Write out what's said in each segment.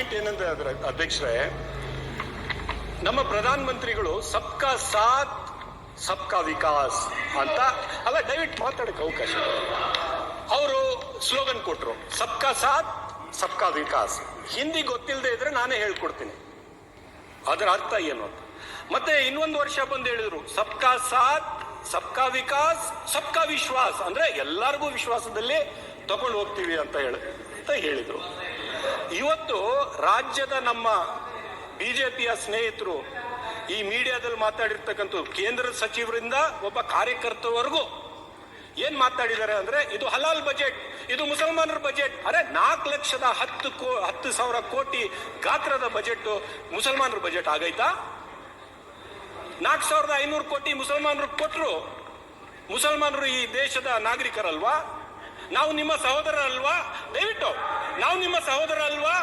Point ಏನಂದ್ರೆ ಅದರ ಅಧ್ಯಕ್ಷರೇ, ನಮ್ಮ ಪ್ರಧಾನ ಮಂತ್ರಿಗಳು ಸಬ್ಕಾ ಸಾಥ್, ಸಬ್ಕಾ ವಿಕಾಸ್ ಅಂತ, ಅಲ್ಲ ದಯವಿಟ್ಟು ಮಾತಾಡಕ್ಕೆ ಅವಕಾಶ ಅವರು ಸ್ಲೋಗನ್ ಕೊಟ್ರು, ಸಬ್ಕಾ ಸಾಥ್, ಸಬ್ಕಾ ವಿಕಾಸ್. ಹಿಂದಿ ಗೊತ್ತಿಲ್ಲದೆ ಇದ್ರೆ ನಾನೇ ಹೇಳ್ಕೊಡ್ತೀನಿ. ಅದರ ಅರ್ಥ ಏನು ಅಂತ. ಮತ್ತೆ ಇನ್ನೊಂದು ವರ್ಷ ಬಂದು ಹೇಳಿದ್ರು, ಸಬ್ಕಾ ಸಾಥ್, ಸಬ್ಕಾ ವಿಕಾಸ್, ಸಬ್ಕಾ ವಿಶ್ವಾಸ್. ಅಂದ್ರೆ ಎಲ್ಲರಿಗೂ ವಿಶ್ವಾಸದಲ್ಲಿ ತಗೊಂಡು ಹೋಗ್ತೀವಿ ಅಂತ ಹೇಳಿ ಅಂತ ಹೇಳಿದ್ರು. ಇವತ್ತು ರಾಜ್ಯದ ನಮ್ಮ ಬಿಜೆಪಿಯ ಸ್ನೇಹಿತರು ಈ ಮೀಡಿಯಾದಲ್ಲಿ ಮಾತಾಡಿರ್ತಕ್ಕಂಥ ಕೇಂದ್ರ ಸಚಿವರಿಂದ ಒಬ್ಬ ಕಾರ್ಯಕರ್ತವರೆಗೂ ಏನ್ ಮಾತಾಡಿದ್ದಾರೆ ಅಂದ್ರೆ, ಇದು ಹಲಾಲ್ ಬಜೆಟ್, ಇದು ಮುಸಲ್ಮಾನರ ಬಜೆಟ್. ಅರೆ, ನಾಲ್ಕು ಲಕ್ಷದ ಹತ್ತು ಕೋ, ಹತ್ತು ಸಾವಿರ ಕೋಟಿ ಗಾತ್ರದ ಬಜೆಟ್, ಮುಸಲ್ಮಾನರ ಬಜೆಟ್ ಆಗೈತಾ? ನಾಲ್ಕು ಸಾವಿರದ ಐನೂರು ಕೋಟಿ ಮುಸಲ್ಮಾನರು ಕೊಟ್ಟರು ಮುಸಲ್ಮಾನರು ಈ ದೇಶದ ನಾಗರಿಕರಲ್ವಾ? ನಾವು ನಿಮ್ಮ ಸಹೋದರ ಅಲ್ವಾ ದಯವಿಟ್ಟು ನಾವು ನಿಮ್ಮ ಸಹೋದರ ಅಲ್ವಾ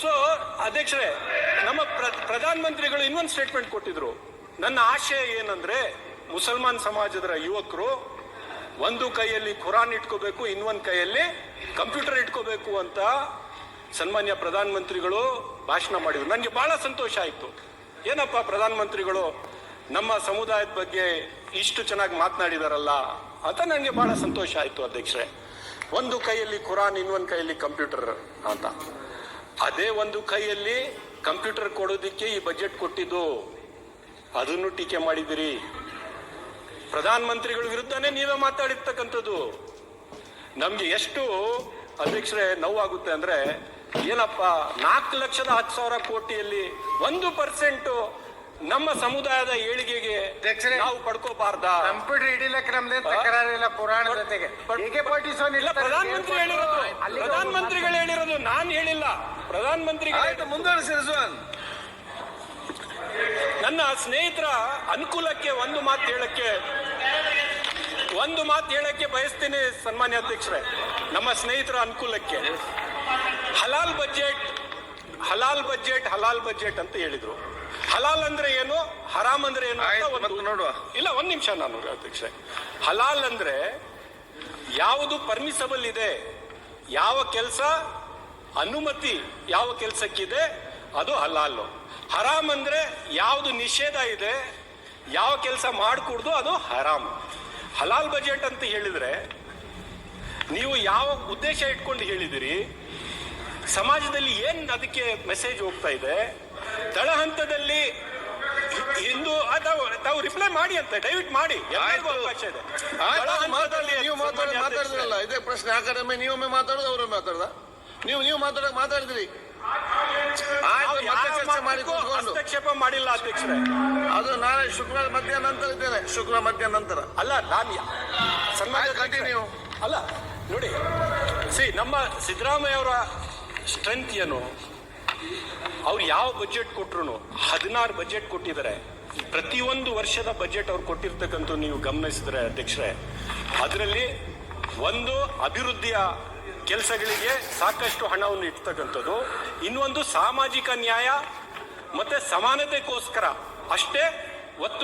ಸೊ ಅಧ್ಯಕ್ಷರೇ ನಮ್ಮ ಪ್ರ- ಪ್ರಧಾನ ಮಂತ್ರಿಗಳು ಇನ್ನೊಂದು ಸ್ಟೇಟ್ಮೆಂಟ್ ಕೊಟ್ಟಿದ್ರು. ನನ್ನ ಆಶಯ ಏನಂದ್ರೆ ಮುಸಲ್ಮಾನ್ ಸಮಾಜದ ಯುವಕರು ಒಂದು ಕೈಯಲ್ಲಿ ಖುರಾನ್ ಇಟ್ಕೋಬೇಕು ಇನ್ನೊಂದು ಕೈಯಲ್ಲಿ ಕಂಪ್ಯೂಟರ್ ಇಟ್ಕೋಬೇಕು ಅಂತ ಸನ್ಮಾನ್ಯ ಪ್ರಧಾನ ಮಂತ್ರಿಗಳು ಭಾಷಣ ಮಾಡಿದ್ರು. ನನಗೆ ಬಹಳ ಸಂತೋಷ ಆಯಿತು. ಏನಪ್ಪ ಪ್ರಧಾನ ಮಂತ್ರಿಗಳು ನಮ್ಮ ಸಮುದಾಯದ ಬಗ್ಗೆ ಇಷ್ಟು ಚೆನ್ನಾಗಿ ಮಾತನಾಡಿದಾರಲ್ಲ, ಅಂತ ನನಗೆ ಬಹಳ ಸಂತೋಷ ಆಯಿತು ಅಧ್ಯಕ್ಷರೇ. ಒಂದು ಕೈಯಲ್ಲಿ ಖುರಾನ್, ಇನ್ನೊಂದು ಕೈಯಲ್ಲಿ ಕಂಪ್ಯೂಟರ್ ಅಂತ. ಅದೇ ಒಂದು ಕೈಯಲ್ಲಿ ಕಂಪ್ಯೂಟರ್ ಕೊಡೋದಕ್ಕೆ ಈ ಬಜೆಟ್ ಕೊಟ್ಟಿದ್ದು. ಅದನ್ನು ಟೀಕೆ ಮಾಡಿದಿರಿ ಪ್ರಧಾನ ಮಂತ್ರಿಗಳ ವಿರುದ್ಧನೇ ನೀವೇ ಮಾತಾಡಿರ್ತಕ್ಕಂಥದ್ದು. ನಮಗೆ ಎಷ್ಟು, ಅಧ್ಯಕ್ಷರೇ, ನೋವಾಗುತ್ತೆ ಅಂದ್ರೆ ಏನಪ್ಪ ನಾಲ್ಕು ಲಕ್ಷದ ಹತ್ತು ಸಾವಿರ ಕೋಟಿಯಲ್ಲಿ ಒಂದು ಪರ್ಸೆಂಟ್ ನಮ್ಮ ಸಮುದಾಯದ ಏಳಿಗೆಗೆ ನಾವು ಪಡ್ಕೋಬಾರ್ದ? ಕಂಪ್ಯೂಟರ್ ಹಿಡಿಲಕ್ಕೆ ನಮ್ದೇನ್ ತಕರಾರಿಲ್ಲ ಪುರಾಣ ಜೊತೆಗೆ. ಎಕೆ ಪಾರ್ಟಿ ಸೋನ್ ಇಲ್ಲ ಪ್ರಧಾನ ಮಂತ್ರಿ ಹೇಳಿರೋದು ಪ್ರಧಾನ ಮಂತ್ರಿಗಳು ಹೇಳಿರೋದು ನಾನು ಹೇಳಿಲ್ಲ. ಪ್ರಧಾನ ಮಂತ್ರಿಗಳು ಆಯ್ತು ಮುಂದುವರಿಸಿ ರಿಜ್ವಾನ್. ನನ್ನ ಸ್ನೇಹಿತರ ಅನುಕೂಲಕ್ಕೆ ಒಂದು ಮಾತು ಹೇಳಕ್ಕೆ ಒಂದು ಮಾತು ಹೇಳಕ್ಕೆ ಬಯಸ್ತೀನಿ ಸನ್ಮಾನ್ಯ ಅಧ್ಯಕ್ಷರೇ ನಮ್ಮ ಸ್ನೇಹಿತರ ಅನುಕೂಲಕ್ಕೆ. ಹಲಾಲ್ ಬಜೆಟ್ ಹಲಾಲ್ ಬಜೆಟ್ ಹಲಾಲ್ ಬಜೆಟ್ ಅಂತ ಹೇಳಿದ್ರು. ಹಲಾಲ್ ಅಂದ್ರೆ ಏನು? ಹರಾಮ್ ಅಂದ್ರೆ ಏನು ಅಂತ ನೋಡುವ. ಇಲ್ಲ ಒಂದ್ ನಿಮಿಷ ನಾನು ಅಧ್ಯಕ್ಷ. ಹಲಾಲ್ ಅಂದ್ರೆ ಯಾವುದು ಪರ್ಮಿಸಬಲ್ ಇದೆ ಯಾವ ಕೆಲಸ ಅನುಮತಿ ಯಾವ ಕೆಲಸಕ್ಕಿದೆ ಅದು ಹಲಾಲ್. ಹರಾಮ್ ಅಂದ್ರೆ ಯಾವುದು ನಿಷೇಧ ಇದೆ ಯಾವ ಕೆಲಸ ಮಾಡಕೂಡ್ದು ಅದು ಹರಾಮ್. ಹಲಾಲ್ ಬಜೆಟ್ ಅಂತ ಹೇಳಿದ್ರೆ ನೀವು ಯಾವ ಉದ್ದೇಶ ಇಟ್ಕೊಂಡು ಹೇಳಿದಿರಿ? ಸಮಾಜದಲ್ಲಿ ಏನ್ ಅದಕ್ಕೆ ಮೆಸೇಜ್ ಹೋಗ್ತಾ ಇದೆ? ತಳಹಂತದಲ್ಲಿ ಹಿಂದೂ ತಾವು ತಾವು ರಿಪ್ಲೈ ಮಾಡಿ ಅಂತ ದಯವಿಟ್ಟು ಮಾಡಿ. ಅವಕಾಶ ಇದೆ. ನೀವು ಮಾತಾಡಿದ್ರಲ್ಲ. ಇದೇ ಪ್ರಶ್ನೆ. ಆ ಕಡೆ ನೀವೊಮ್ಮೆ ಮಾತಾಡೋದು ಅವರೊಮ್ಮೆ ಮಾತಾಡ್ದ? ನೀವು ನೀವು ಮಾತಾಡಕ್ ಮಾತಾಡಿದ್ರಿ. ಕೂತ್ಕೊಂಡು ಮಾಡಿಲ್ಲ ಅಧ್ಯಕ್ಷರೇ. ಅದು ನಾಳೆ ಶುಕ್ರವಾರ ಮಧ್ಯ ನಂತರ ಇದ್ದೇನೆ. ಶುಕ್ರವಾರ ಮಧ್ಯಾಹ್ನ ನಂತರ. ಅಲ್ಲ ನಾನು ಯಾ- ಸನ್ಮಾನ್ಯ ಆಯ್ತು, continue. ಅಲ್ಲ ನೋಡಿ ಸಿ ನಮ್ಮ ಸಿದ್ದರಾಮಯ್ಯ ಅವರ ಸ್ಟ್ರೆಂತ್ ಏನು? ಅವ್ರು ಯಾವ ಬಜೆಟ್ ಕೊಟ್ರು ಹದಿನಾರು ಬಜೆಟ್ ಕೊಟ್ಟಿದ್ದಾರೆ. ಪ್ರತಿಯೊಂದು ವರ್ಷದ ಬಜೆಟ್ ಅವ್ರು ಕೊಟ್ಟಿರ್ತಕ್ಕಂಥ ನೀವು ಗಮನಿಸಿದ್ರೆ ಅಧ್ಯಕ್ಷರೇ ಅದರಲ್ಲಿ ಒಂದು ಅಭಿವೃದ್ಧಿಯ ಕೆಲಸಗಳಿಗೆ ಸಾಕಷ್ಟು ಹಣವನ್ನು ಇಡ್ತಕ್ಕಂಥದ್ದು ಇನ್ನೊಂದು ಸಾಮಾಜಿಕ ನ್ಯಾಯ ಮತ್ತೆ ಸಮಾನತೆಗೋಸ್ಕರ ಅಷ್ಟೇ ಒತ್ತು